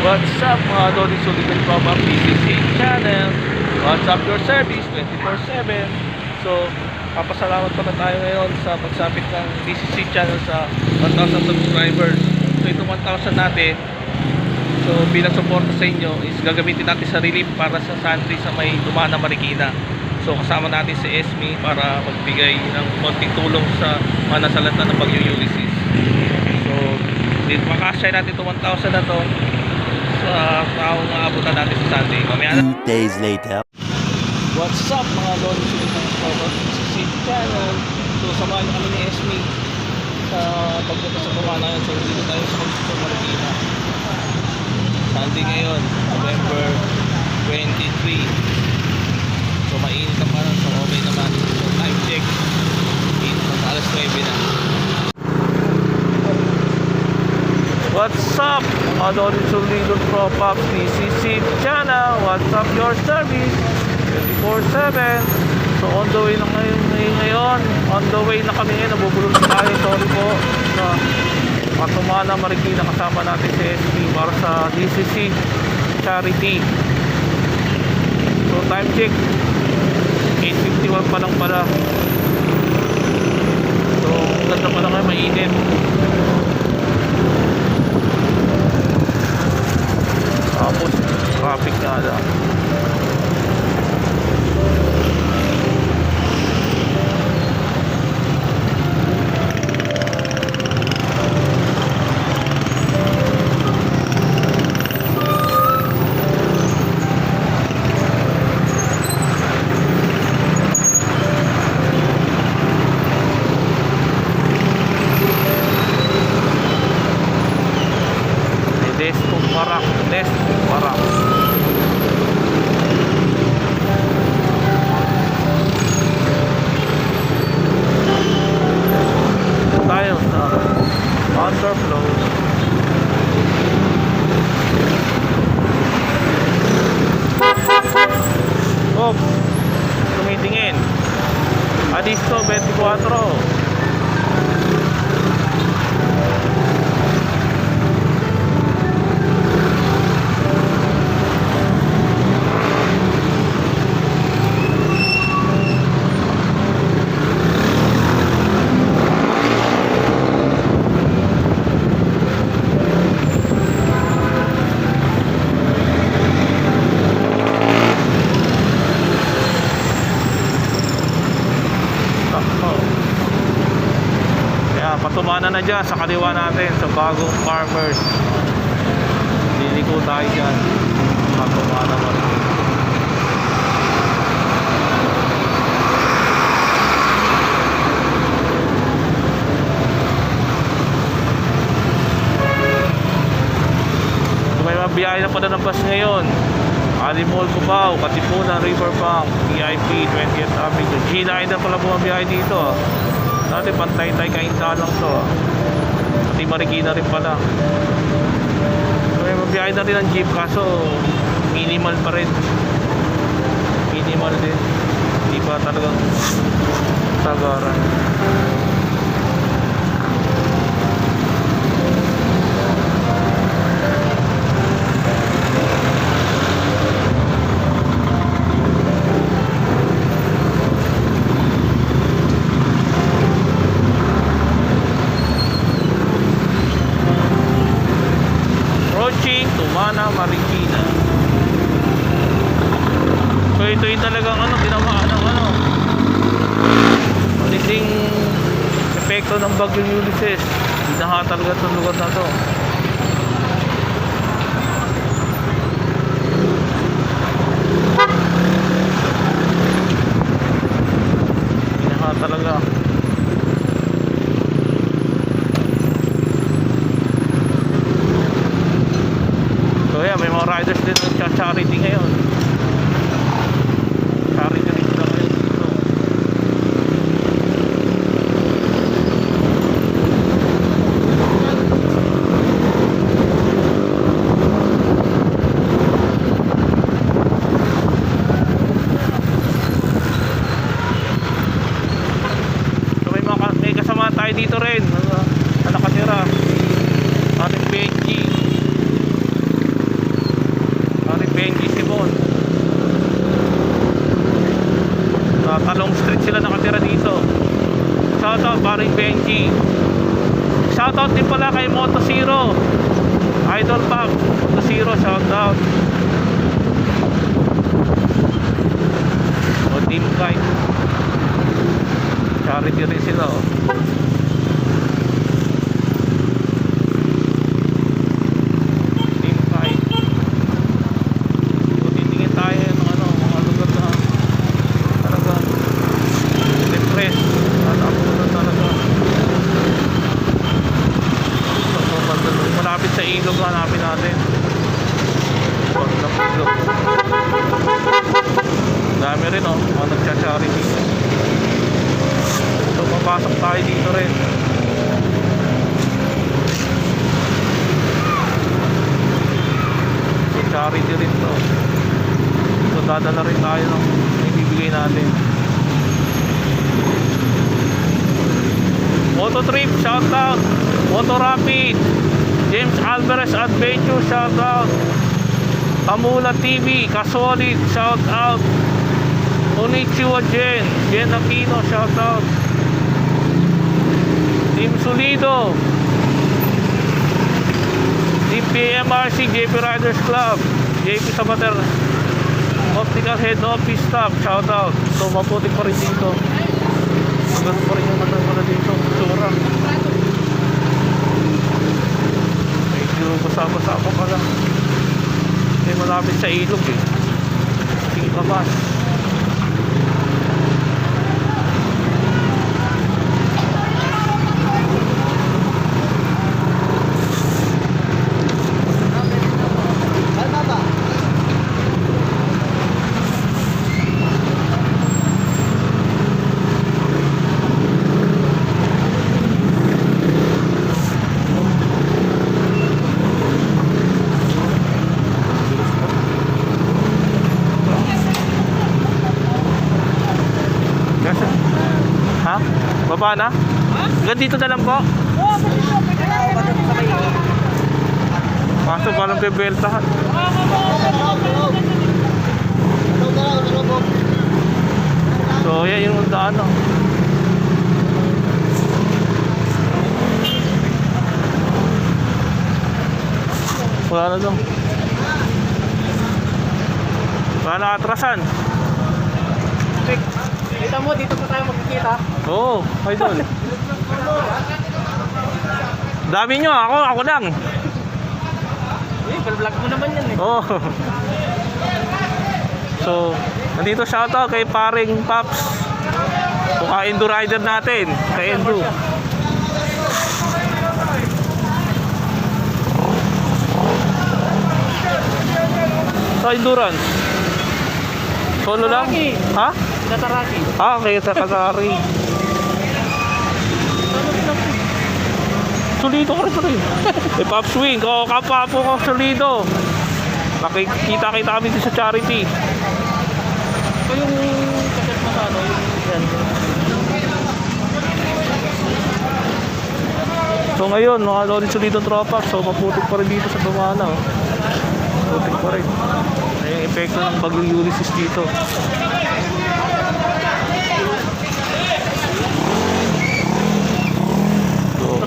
What's up mga Lodi Suligan from our PCC channel? What's up your service 24-7? So, papasalamat pa na tayo ngayon sa pagsapit ng PCC channel sa 1,000 subscribers. So, itong 1,000 natin, so bilang support sa inyo is gagamitin natin sa relief para sa santry sa may Dumana Marikina. So, kasama natin si Esme para magbigay ng konting tulong sa mga nasalanta ng Bagyo Ulysses. So, makasya natin itong 1,000 na to sa taong aabutan natin sa Sunday. Mamaya na. Two days later. What's up mga Lolo Philippines Cover sa City Channel. So, samahan niyo kami ni Esme sa pagpunta sa Kumana. So, dito tayo sa Constitution Marikina. Sunday ngayon, November 23. So, mainit ang parang so okay naman. So, time check. Mainit na alas 9 na. What's up? Mga Lodi Solidon Pro Pops PCC channel. What's up your service? 24-7. So on the way na ngayon, ngayon. On the way na kami ngayon. Nabubulong na tayo. Sorry po. Sa Patumana Marikina kasama natin si SP para sa DCC Charity. So time check. 8.51 pa lang pala. So ganda pa lang ngayon. Mainit. Tapos, traffic nga dyan sa kaliwa natin sa bagong farmers. Liliko tayo dyan. Mo rin. Kung may mga biyahe na pala ng bus ngayon, Alimol Cubao, Katipunan, Riverbank, VIP, 20th Avenue. G9 na pala bumabiyahe dito. Dati pantay-tay kainta lang to. Pati Marikina rin pala. May mabiyahe na rin ang jeep kaso minimal pa rin. Minimal din. Hindi pa talagang sagaran. बग व्यू से जहाँ तल गए तुम लोगों का तो तो यह मेमोराइजेशन अच्छा अच्छा रेटिंग है kay Moto Zero Idol Pack Moto Zero shout out. O Team Guide charity rin sila oh. Natin. Moto Trip, shout out. Moto Rapid. James Alvarez Adventure, shout out. Amula TV, Kasolid, shout out. Konnichiwa Jen, Jen Aquino, shout out. Team Solido. Team PMRC, JP Riders Club, JP Sabater. Optical Head Office Staff, shout out. So maputi pa rin dito. Maganda pa rin yung mata ko na dito. Sura. Medyo basa-basa pa pala. Eh malapit sa ilog eh. Sige pa ba? Kasi, ha? Baba na? Hanggang dito na lang po? Kaso parang bebeltahan. So, yan yung daan no? Wala na doon. Wala na atrasan. Kita mo, dito pa tayo magkikita. Oo, oh, idol. Dami nyo, ako, ako lang. Eh, vlog mo naman yan eh. Oo. Oh. So, nandito shoutout kay paring Paps. O ka-Endo rider natin, kay Endo. Sa endurance. Solo lang? Ha? Nataraki. Ah, okay, sa Kasari. Solido ka rin pa rin. eh, Pop Swing, oh, kapwa po ko solido. Makikita kita kami dito sa charity. Ito yung kaset mo sa ano, yung. So ngayon, mga Lodi Solido tropa, so maputik pa rin dito sa Dumana. Oh. Maputik pa rin. Ay, yung epekto ng bagyong Ulysses dito.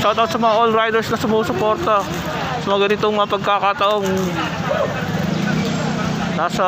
Shoutout sa mga all riders na sumusuporta sa mga ganitong mga pagkakataong nasa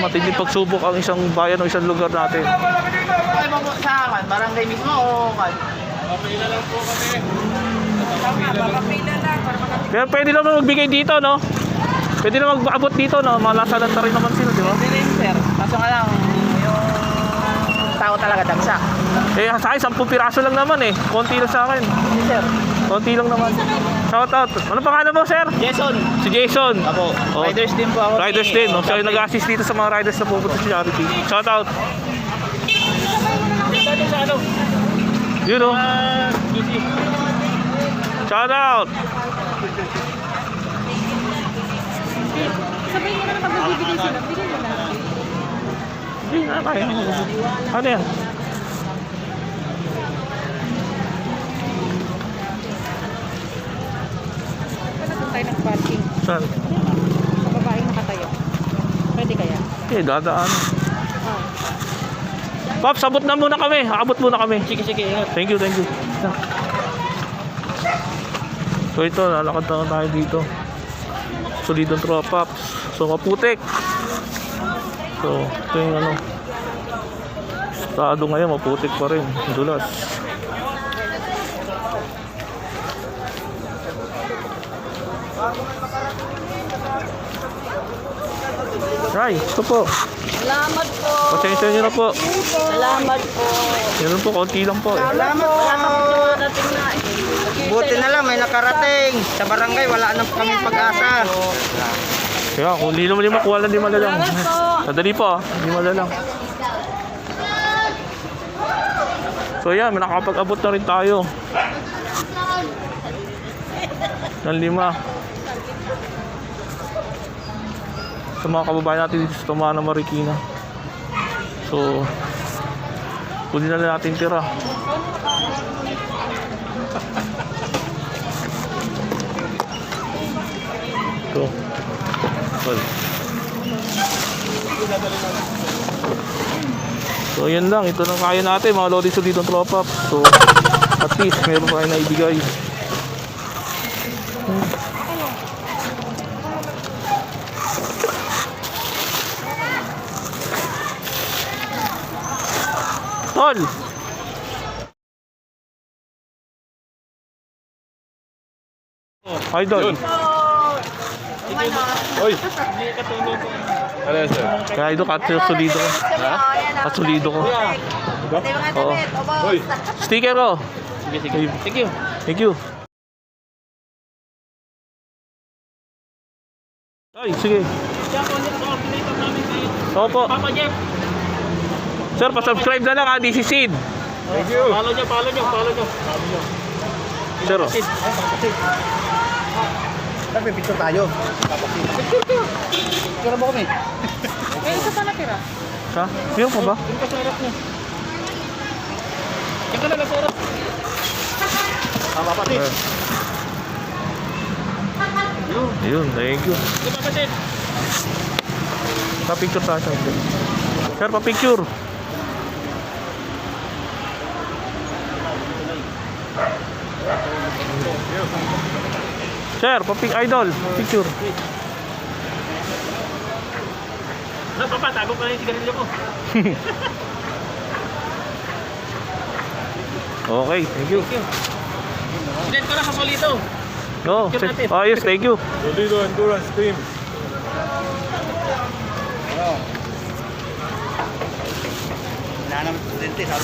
matinding pagsubok ang isang bayan o isang lugar natin. Ay, mo sa kan, barangay mismo o kan? Pero pwede naman magbigay dito, no? Pwede naman mag-abot dito, no? Malasalan na rin naman sila, di ba? Hindi rin sir. Kaso nga lang, yung tao talaga dagsa. Eh, sa akin, 10 piraso lang naman eh. Konti lang sa akin. Hindi sir. Konti lang naman. Shout out. Ano pangalan mo, sir? Jason. Si Jason. Ako. Oh. Riders din po ako. Riders din, no? Siya yung nag-assist dito sa mga riders na pupunta sa charity. Shout out. Yun, easy. Shout out. Sabihin mo na naman magbibigay sila. Bigyan mo na. Hindi na, kaya. Ano yan? Tayo ng parking. Saan? Sa babaeng nakatayo. Pwede kaya? Eh, dadaan. Oh. Pops, abot na muna kami. Abot muna kami. Sige, sige. Ingat. Thank you, thank you. So ito, lalakad na tayo dito. solidong tropa. So, maputik. So, ito yung ano. Estado ngayon, maputik pa rin. Dulas. Ray, ito po. Salamat po. Pasensya nyo na po. Salamat po. Yan po, konti lang po. Eh. Salamat po. Dumadating na. Buti na lang may nakarating. Sa barangay wala na kami pag-asa. Kaya kung hindi naman yung makuha lang, di malalang. Salamat po. Ah. Hindi malalang. So yan, may nakapag-abot na rin tayo. Ng lima. Sa mga kababayan natin dito sa Tumana, Marikina. So, kunin na lang natin tira. Ito. Well. So yan lang, ito na kaya natin mga lodi so dito tropa. So at least meron pa kayo na Tol! Idol. Oy! Ano yan, sir? Kaya idol, kasulido ko. Kasulido ko. Oo. Oy! Sticker ko. Sige, sige. Thank you. Thank you. Ay, sige. Opo. Papa Jeff, Sir, pa-subscribe na lang ha, DC Seed. Thank you! follow nyo, follow nyo, follow nyo. Sir, oh. Nagpipicture tayo. Picture mo kami. Eh, isa pa natira. ha? Meron pa ba? Yung kasarap nyo. Yung ka na lang, oras. Tama pa, Eh. Ayun, thank you. Yung kapatid. Pa-picture tayo. Sir, Sir pa-picture. Sir, pa-pic idol. Picture. Ano, papa, tago ko na yung sigarilyo ko. Okay, thank you. Send ko na sa solito. No, Picture natin. oh, yes, thank you. Solido Endurance Team. Wala naman presidente. Sabi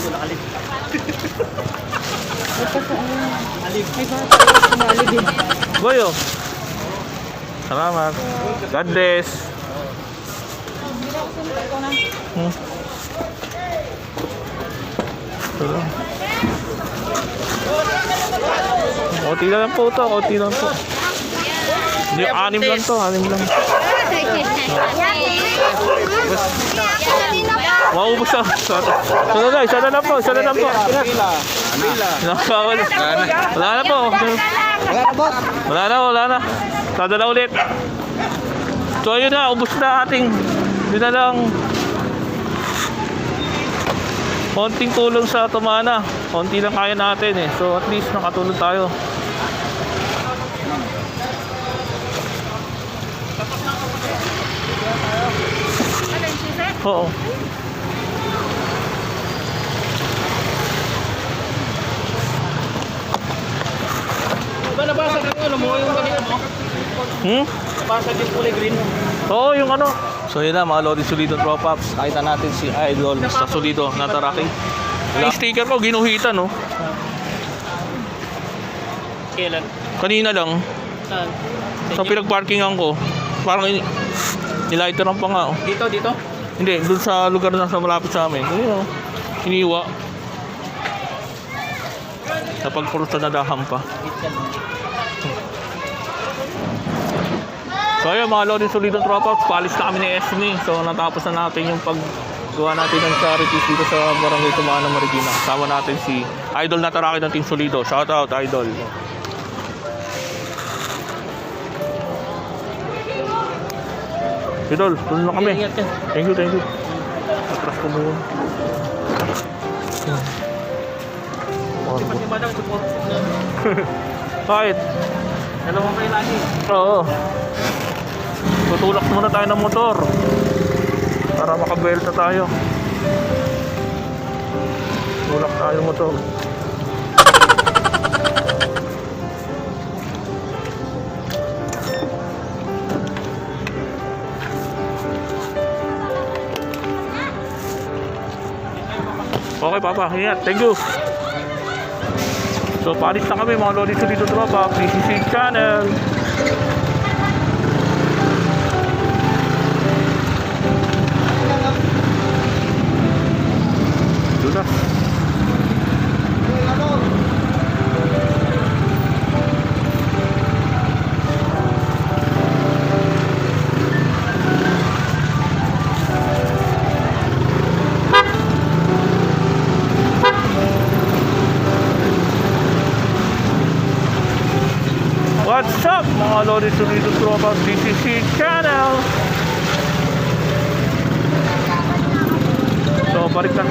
ko nakalit. Boyo. Salamat. God bless. Hmm. Ito lang. Po ito. Konti lang po. Hindi, anim lang to. Anim lang. Maubos na. Sana na. Sana na po. Sana na po. Wala na po. Wala na boss. Wala na, wala na. Sada na ulit. So ayun na, ubos na ating yun na lang konting tulong sa tumana. Konti lang kaya natin eh. So at least nakatulong tayo. Oo. Diba nabasag yung ano mo, yung ganito mo? Hmm? Nabasag yung kulay green. Oo, yung ano. So yun na, mga Lodi Solido Drop Ups. Nakita natin si Idol, Mr. Solido, nataraki. Yung sticker ko, ginuhitan, no? Kailan? Kanina lang, Saan? sa pinagparkingan ko, parang niliteran pa nga. oh. Dito, dito? Hindi, dun sa lugar na sa malapit sa amin. Ayun, oh. Iniwa. Sa pagpurusta na daham pa. So ayun, mga Lodi Solido Drop Ups, paalis na kami ni Esme. So natapos na natin yung paggawa natin ng charities dito sa Barangay Tumaan ng Marikina. Kasama natin si Idol na taraki ng Team Solido. Shout out, Idol. Idol, tuloy na kami. Thank you, thank you. Atras ko support na Bakit? dalawang kayo lagi. Oo. Tutulak muna tayo ng motor. Para makabelta tayo. Tulak tayo ng motor. Okay, Papa. Ingat. Thank you. So, palis na kami mga lodi dito tropa. PCC channel. Up. Mga Lodi Sunido Tropa DCC channel. So balik na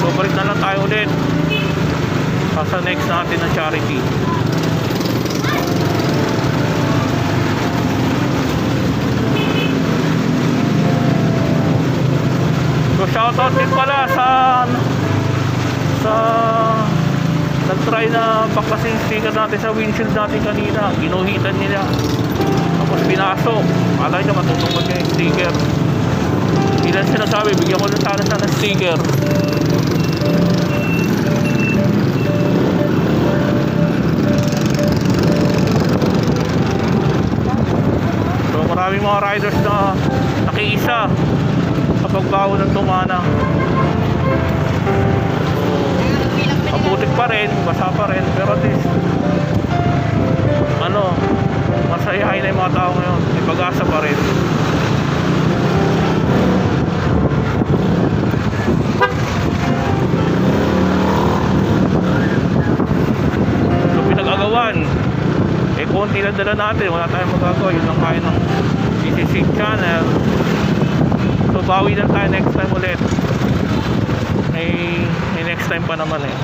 So balik na lang tayo ulit. Sa next natin na charity So shoutout din pala sa sa nag-try na baklasin sticker natin sa windshield natin kanina. Ginuhitan nila. Tapos pinasok. Akala nyo matutungkol niya yung sticker. Ilan sinasabi, bigyan ko lang sana sana sticker. So maraming mga riders na nakiisa bago ng tumana. Mabutik pa rin, basa pa rin, pero at least, ano, masayahin na yung mga tao ngayon. May pag-asa pa rin. So, pinag-agawan. Eh, konti lang dala natin. Wala tayong magagawa. Yun lang kaya ng DCC channel. Bawi lang tayo next time ulit. May, may next time pa naman eh.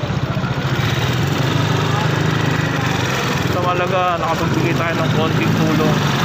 Sa malaga, nakapagbigay tayo ng konting tulong.